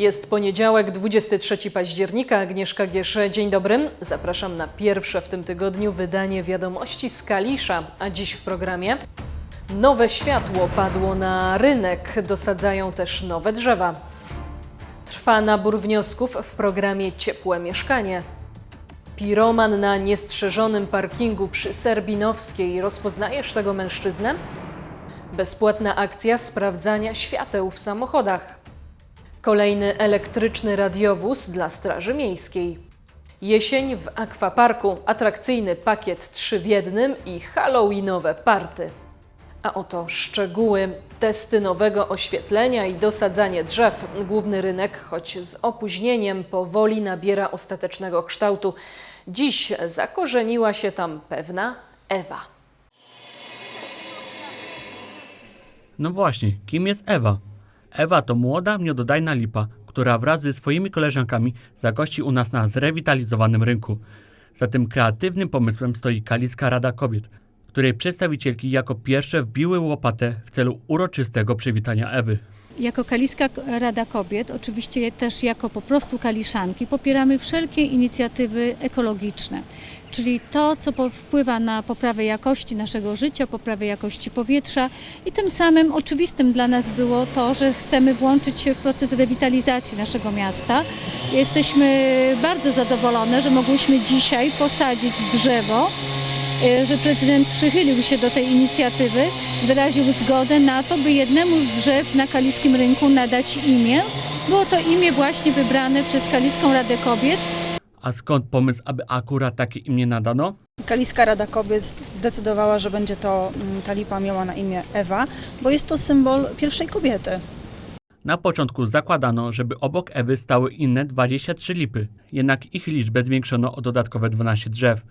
Jest poniedziałek, 23 października. Agnieszka Giesz, dzień dobry. Zapraszam na pierwsze w tym tygodniu wydanie wiadomości z Kalisza. A dziś w programie nowe światło padło na rynek, dosadzają też nowe drzewa. Trwa nabór wniosków w programie Ciepłe Mieszkanie. Piroman na niestrzeżonym parkingu przy Serbinowskiej. Rozpoznajesz tego mężczyznę? Bezpłatna akcja sprawdzania świateł w samochodach. Kolejny elektryczny radiowóz dla Straży Miejskiej. Jesień w akwaparku, atrakcyjny pakiet 3 w jednym i halloweenowe party. A oto szczegóły. Testy nowego oświetlenia i dosadzanie drzew. Główny rynek, choć z opóźnieniem, powoli nabiera ostatecznego kształtu. Dziś zakorzeniła się tam pewna Ewa. No właśnie, kim jest Ewa? Ewa to młoda, miododajna lipa, która wraz ze swoimi koleżankami zagości u nas na zrewitalizowanym rynku. Za tym kreatywnym pomysłem stoi Kaliska Rada Kobiet, której przedstawicielki jako pierwsze wbiły łopatę w celu uroczystego przywitania Ewy. Jako Kaliska Rada Kobiet, oczywiście też jako po prostu kaliszanki, popieramy wszelkie inicjatywy ekologiczne, czyli to, co wpływa na poprawę jakości naszego życia, poprawę jakości powietrza i tym samym oczywistym dla nas było to, że chcemy włączyć się w proces rewitalizacji naszego miasta. Jesteśmy bardzo zadowolone, że mogłyśmy dzisiaj posadzić drzewo e, że prezydent przychylił się do tej inicjatywy, wyraził zgodę na to, by jednemu z drzew na Kaliskim Rynku nadać imię. Było to imię właśnie wybrane przez Kaliską Radę Kobiet. A skąd pomysł, aby akurat takie imię nadano? Kaliska Rada Kobiet zdecydowała, że będzie to mm, ta lipa miała na imię Ewa, bo jest to symbol pierwszej kobiety. Na początku zakładano, żeby obok Ewy stały inne 23 lipy, jednak ich liczbę zwiększono o dodatkowe 12 drzew.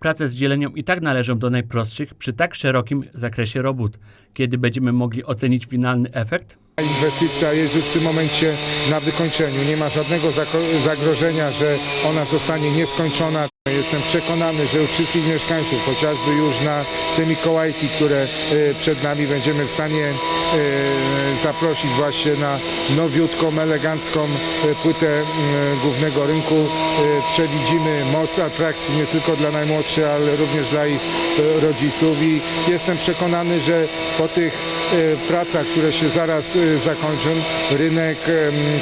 Prace z dzielenią i tak należą do najprostszych przy tak szerokim zakresie robót. Kiedy będziemy mogli ocenić finalny efekt? Inwestycja jest już w tym momencie na wykończeniu. Nie ma żadnego zagrożenia, że ona zostanie nieskończona. Jestem przekonany, że już wszystkich mieszkańców, chociażby już na te Mikołajki, które e, przed nami będziemy w stanie e, zaprosić właśnie na nowiutką, elegancką e, płytę głównego rynku. Przewidzimy moc atrakcji nie tylko dla najmłodszych, ale również dla ich rodziców i jestem przekonany, że po tych pracach, które się zaraz zakończą, rynek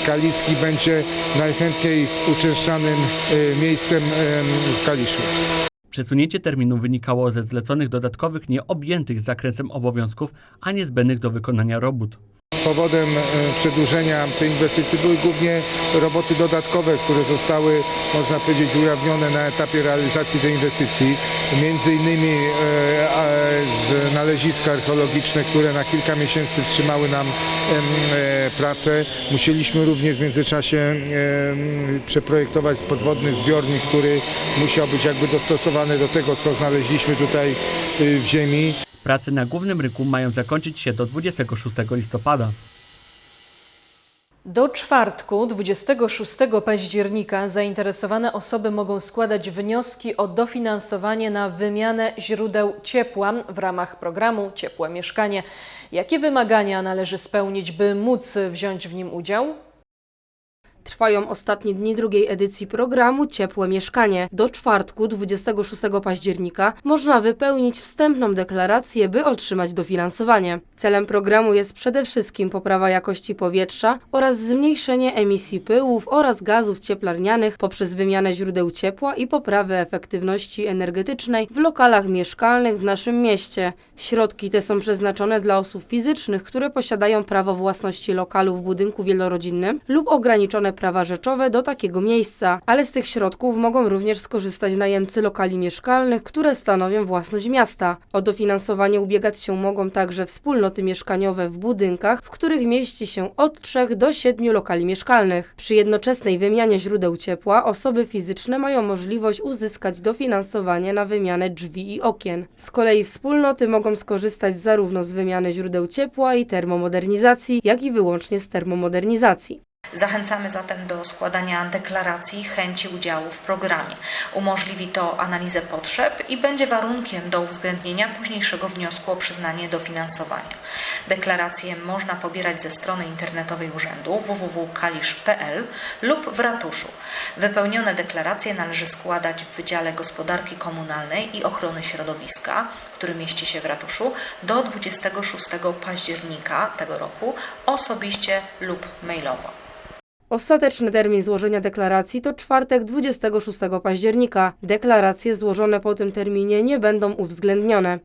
kaliski będzie najchętniej uczęszczanym miejscem em, w Kaliszu. Przesunięcie terminu wynikało ze zleconych dodatkowych nieobjętych zakresem obowiązków, a niezbędnych do wykonania robót. Powodem e, przedłużenia tej inwestycji były głównie roboty dodatkowe, które zostały, można powiedzieć, ujawnione na etapie realizacji tej inwestycji. Między innymi e, znaleziska archeologiczne, które na kilka miesięcy wstrzymały nam e, pracę. Musieliśmy również w międzyczasie przeprojektować podwodny zbiornik, który musiał być jakby dostosowany do tego, co znaleźliśmy tutaj y, w ziemi. Prace na głównym rynku mają zakończyć się do 26 listopada. Do czwartku, 26 października, zainteresowane osoby mogą składać wnioski o dofinansowanie na wymianę źródeł ciepła w ramach programu Ciepłe Mieszkanie. Jakie wymagania należy spełnić, by móc wziąć w nim udział? Trwają ostatnie dni drugiej edycji programu Ciepłe Mieszkanie. Do czwartku, 26 października, można wypełnić wstępną deklarację, by otrzymać dofinansowanie. Celem programu jest przede wszystkim poprawa jakości powietrza oraz zmniejszenie emisji pyłów oraz gazów cieplarnianych poprzez wymianę źródeł ciepła i poprawę efektywności energetycznej w lokalach mieszkalnych w naszym mieście. Środki te są przeznaczone dla osób fizycznych, które posiadają prawo własności lokalu w budynku wielorodzinnym lub ograniczone prawa rzeczowe do takiego miejsca, ale z tych środków mogą również skorzystać najemcy lokali mieszkalnych, które stanowią własność miasta. O dofinansowanie ubiegać się mogą także wspólnoty mieszkaniowe w budynkach, w których mieści się od 3 do 7 lokali mieszkalnych. Przy jednoczesnej wymianie źródeł ciepła osoby fizyczne mają możliwość uzyskać dofinansowanie na wymianę drzwi i okien. Z kolei wspólnoty mogą skorzystać zarówno z wymiany źródeł ciepła i termomodernizacji, jak i wyłącznie z termomodernizacji. Zachęcamy zatem do składania deklaracji chęci udziału w programie. Umożliwi to analizę potrzeb i będzie warunkiem do uwzględnienia późniejszego wniosku o przyznanie dofinansowania. Deklaracje można pobierać ze strony internetowej urzędu www.kalisz.pl lub w ratuszu. Wypełnione deklaracje należy składać w Wydziale Gospodarki Komunalnej i Ochrony Środowiska, który mieści się w ratuszu, do 26 października tego roku osobiście lub mailowo. Ostateczny termin złożenia deklaracji to czwartek 26 października. Deklaracje złożone po tym terminie nie będą uwzględnione.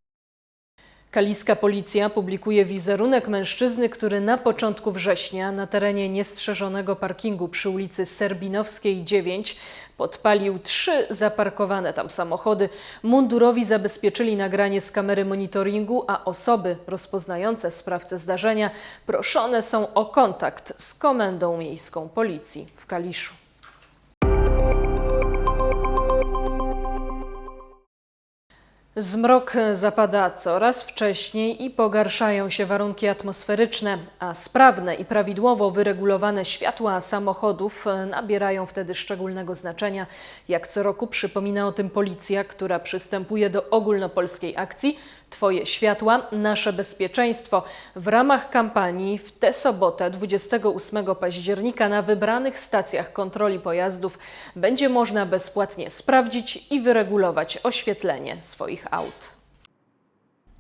Kaliska policja publikuje wizerunek mężczyzny, który na początku września na terenie niestrzeżonego parkingu przy ulicy Serbinowskiej 9 podpalił trzy zaparkowane tam samochody. Mundurowi zabezpieczyli nagranie z kamery monitoringu, a osoby rozpoznające sprawcę zdarzenia proszone są o kontakt z Komendą Miejską Policji w Kaliszu. Zmrok zapada coraz wcześniej i pogarszają się warunki atmosferyczne, a sprawne i prawidłowo wyregulowane światła samochodów nabierają wtedy szczególnego znaczenia. Jak co roku przypomina o tym policja, która przystępuje do ogólnopolskiej akcji Twoje światła, nasze bezpieczeństwo. W ramach kampanii w tę sobotę 28 października na wybranych stacjach kontroli pojazdów będzie można bezpłatnie sprawdzić i wyregulować oświetlenie swoich aut.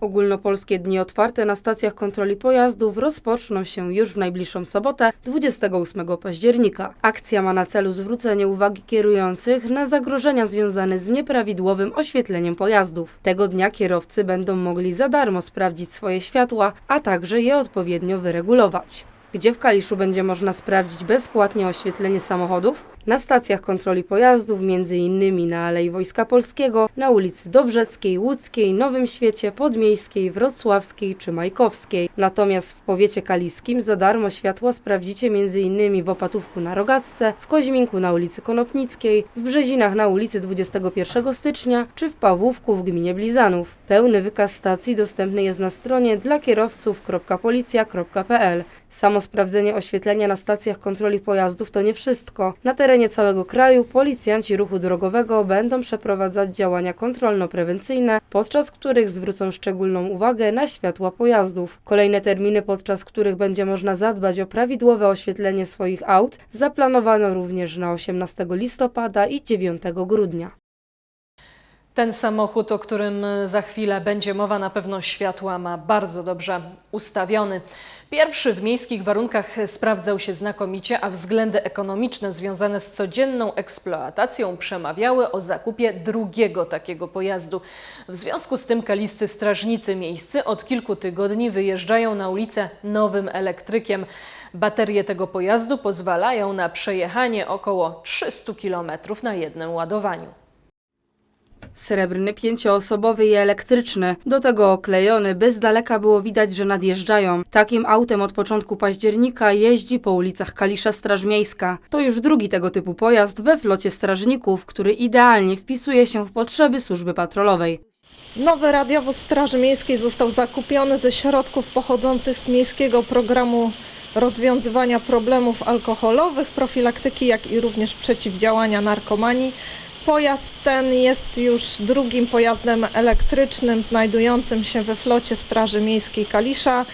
Ogólnopolskie dni otwarte na stacjach kontroli pojazdów rozpoczną się już w najbliższą sobotę, 28 października. Akcja ma na celu zwrócenie uwagi kierujących na zagrożenia związane z nieprawidłowym oświetleniem pojazdów. Tego dnia kierowcy będą mogli za darmo sprawdzić swoje światła, a także je odpowiednio wyregulować. Gdzie w Kaliszu będzie można sprawdzić bezpłatnie oświetlenie samochodów? Na stacjach kontroli pojazdów, m.in. na Alei Wojska Polskiego, na ulicy Dobrzeckiej, Łódzkiej, Nowym Świecie, Podmiejskiej, Wrocławskiej czy Majkowskiej. Natomiast w powiecie kaliskim za darmo światła sprawdzicie m.in. w Opatówku na Rogacce, w Koźminku na ulicy Konopnickiej, w Brzezinach na ulicy 21 stycznia czy w Pawłówku w gminie Blizanów. Pełny wykaz stacji dostępny jest na stronie dla kierowców.policja.pl. Samo sprawdzenie oświetlenia na stacjach kontroli pojazdów to nie wszystko. Na terenie całego kraju policjanci ruchu drogowego będą przeprowadzać działania kontrolno-prewencyjne, podczas których zwrócą szczególną uwagę na światła pojazdów. Kolejne terminy, podczas których będzie można zadbać o prawidłowe oświetlenie swoich aut, zaplanowano również na 18 listopada i 9 grudnia. Ten samochód, o którym za chwilę będzie mowa, na pewno światła ma bardzo dobrze ustawiony. Pierwszy w miejskich warunkach sprawdzał się znakomicie, a względy ekonomiczne związane z codzienną eksploatacją przemawiały o zakupie drugiego takiego pojazdu. W związku z tym kaliscy strażnicy miejscy od kilku tygodni wyjeżdżają na ulicę nowym elektrykiem. Baterie tego pojazdu pozwalają na przejechanie około 300 km na jednym ładowaniu. Srebrny, pięcioosobowy i elektryczny. Do tego oklejony, by z daleka było widać, że nadjeżdżają. Takim autem od początku października jeździ po ulicach Kalisza Straż Miejska. To już drugi tego typu pojazd we flocie strażników, który idealnie wpisuje się w potrzeby służby patrolowej. Nowy radiowóz Straży Miejskiej został zakupiony ze środków pochodzących z miejskiego programu rozwiązywania problemów alkoholowych, profilaktyki, jak i również przeciwdziałania narkomanii. Pojazd ten jest już drugim pojazdem elektrycznym znajdującym się we flocie Straży Miejskiej Kalisza.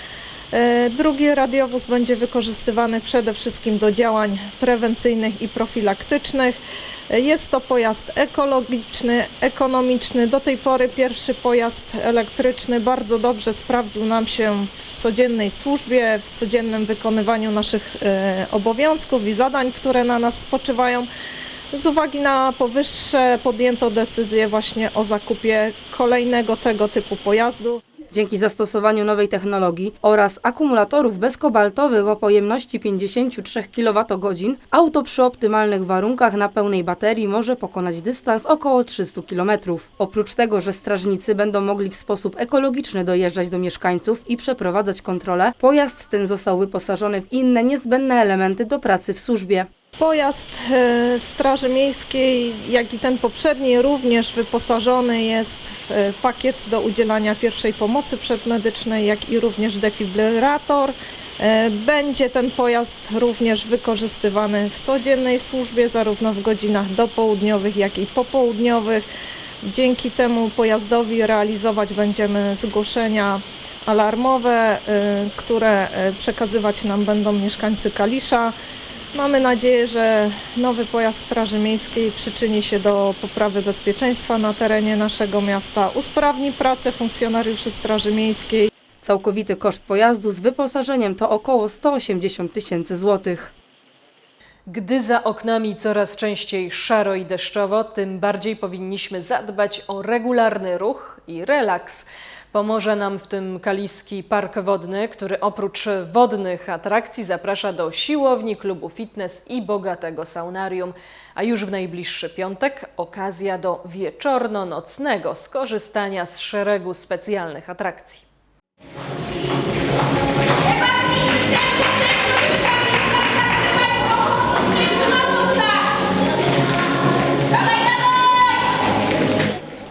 E, Drugi radiowóz będzie wykorzystywany przede wszystkim do działań prewencyjnych i profilaktycznych. E, Jest to pojazd ekologiczny, ekonomiczny. Do tej pory pierwszy pojazd elektryczny bardzo dobrze sprawdził nam się w codziennej służbie, w codziennym wykonywaniu naszych e, obowiązków i zadań, które na nas spoczywają. Z uwagi na powyższe podjęto decyzję właśnie o zakupie kolejnego tego typu pojazdu. Dzięki zastosowaniu nowej technologii oraz akumulatorów bezkobaltowych o pojemności 53 kWh, auto przy optymalnych warunkach na pełnej baterii może pokonać dystans około 300 km. Oprócz tego, że strażnicy będą mogli w sposób ekologiczny dojeżdżać do mieszkańców i przeprowadzać kontrolę, pojazd ten został wyposażony w inne niezbędne elementy do pracy w służbie. Pojazd e, Straży Miejskiej, jak i ten poprzedni, również wyposażony jest w e, pakiet do udzielania pierwszej pomocy przedmedycznej, jak i również defibrylator. E, Będzie ten pojazd również wykorzystywany w codziennej służbie, zarówno w godzinach dopołudniowych, jak i popołudniowych. Dzięki temu pojazdowi realizować będziemy zgłoszenia alarmowe, które przekazywać nam będą mieszkańcy Kalisza. Mamy nadzieję, że nowy pojazd Straży Miejskiej przyczyni się do poprawy bezpieczeństwa na terenie naszego miasta, usprawni pracę funkcjonariuszy Straży Miejskiej. Całkowity koszt pojazdu z wyposażeniem to około 180 tysięcy złotych. Gdy za oknami coraz częściej szaro i deszczowo, tym bardziej powinniśmy zadbać o regularny ruch i relaks. Pomoże nam w tym Kaliski Park Wodny, który oprócz wodnych atrakcji zaprasza do siłowni, klubu fitness i bogatego saunarium. A już w najbliższy piątek okazja do wieczorno-nocnego skorzystania z szeregu specjalnych atrakcji.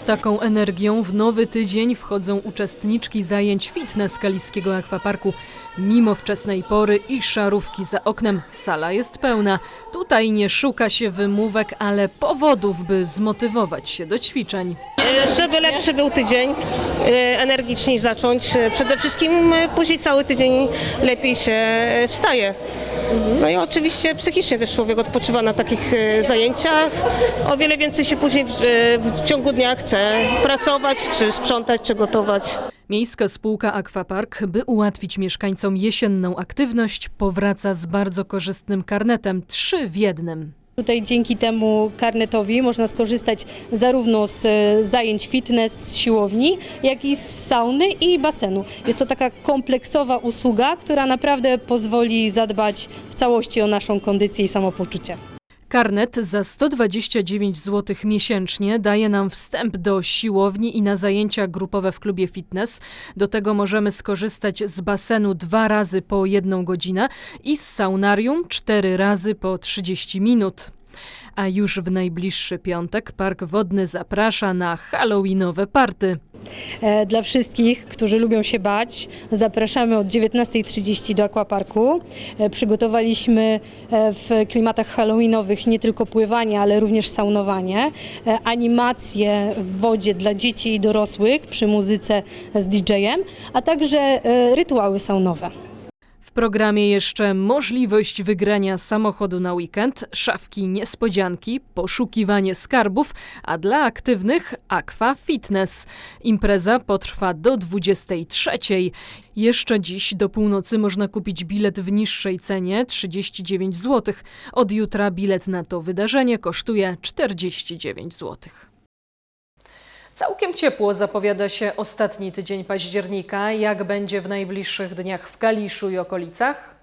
Taką energią w nowy tydzień wchodzą uczestniczki zajęć fitness Kaliskiego Akwaparku. Mimo wczesnej pory i szarówki za oknem, sala jest pełna. Tutaj nie szuka się wymówek, ale powodów, by zmotywować się do ćwiczeń. Żeby lepszy był tydzień, e, energiczniej zacząć. E, Przede wszystkim e, później cały tydzień lepiej się wstaje. No i oczywiście psychicznie też człowiek odpoczywa na takich e, zajęciach. O wiele więcej się później w, e, w ciągu dnia chce pracować, czy sprzątać, czy gotować. Miejska spółka Aquapark, by ułatwić mieszkańcom jesienną aktywność, powraca z bardzo korzystnym karnetem 3 w jednym. Tutaj dzięki temu karnetowi można skorzystać zarówno z e, zajęć fitness, z siłowni, jak i z sauny i basenu. Jest to taka kompleksowa usługa, która naprawdę pozwoli zadbać w całości o naszą kondycję i samopoczucie. Karnet za 129 zł miesięcznie daje nam wstęp do siłowni i na zajęcia grupowe w klubie fitness. Do tego możemy skorzystać z basenu dwa razy po jedną godzinę i z saunarium cztery razy po 30 minut. A już w najbliższy piątek Park Wodny zaprasza na halloweenowe party. E, Dla wszystkich, którzy lubią się bać, zapraszamy od 19.30 do Aquaparku. E, Przygotowaliśmy e, w klimatach halloweenowych nie tylko pływanie, ale również saunowanie, animacje w wodzie dla dzieci i dorosłych przy muzyce z DJ-em, a także rytuały saunowe. W programie jeszcze możliwość wygrania samochodu na weekend, szafki niespodzianki, poszukiwanie skarbów, a dla aktywnych Aqua Fitness. Impreza potrwa do 23. Jeszcze dziś do północy można kupić bilet w niższej cenie 39 zł. Od jutra bilet na to wydarzenie kosztuje 49 zł. Całkiem ciepło zapowiada się ostatni tydzień października. Jak będzie w najbliższych dniach w Kaliszu i okolicach?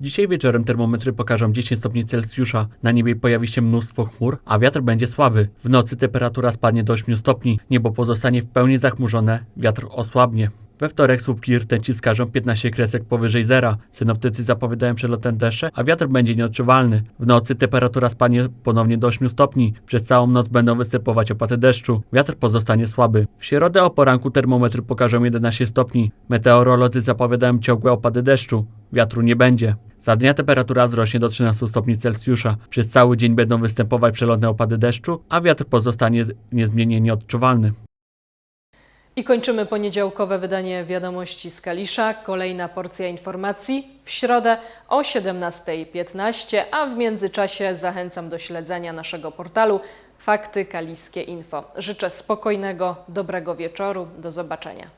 Dzisiaj wieczorem termometry pokażą 10 stopni Celsjusza. Na niebie pojawi się mnóstwo chmur, a wiatr będzie słaby. W nocy temperatura spadnie do 8 stopni. Niebo pozostanie w pełni zachmurzone, wiatr osłabnie. We wtorek słupki rtęci wskażą 15 kresek powyżej zera. Synoptycy zapowiadają przelotne deszcze, a wiatr będzie nieodczuwalny. W nocy temperatura spadnie ponownie do 8 stopni. Przez całą noc będą występować opady deszczu. Wiatr pozostanie słaby. W środę o poranku termometry pokażą 11 stopni. Meteorolodzy zapowiadają ciągłe opady deszczu. Wiatru nie będzie. Za dnia temperatura wzrośnie do 13 stopni Celsjusza. Przez cały dzień będą występować przelotne opady deszczu, a wiatr pozostanie niezmiennie nieodczuwalny. I kończymy poniedziałkowe wydanie wiadomości z Kalisza. Kolejna porcja informacji w środę o 17.15, a w międzyczasie zachęcam do śledzenia naszego portalu Fakty Kaliskie Info. Życzę spokojnego, dobrego wieczoru. Do zobaczenia.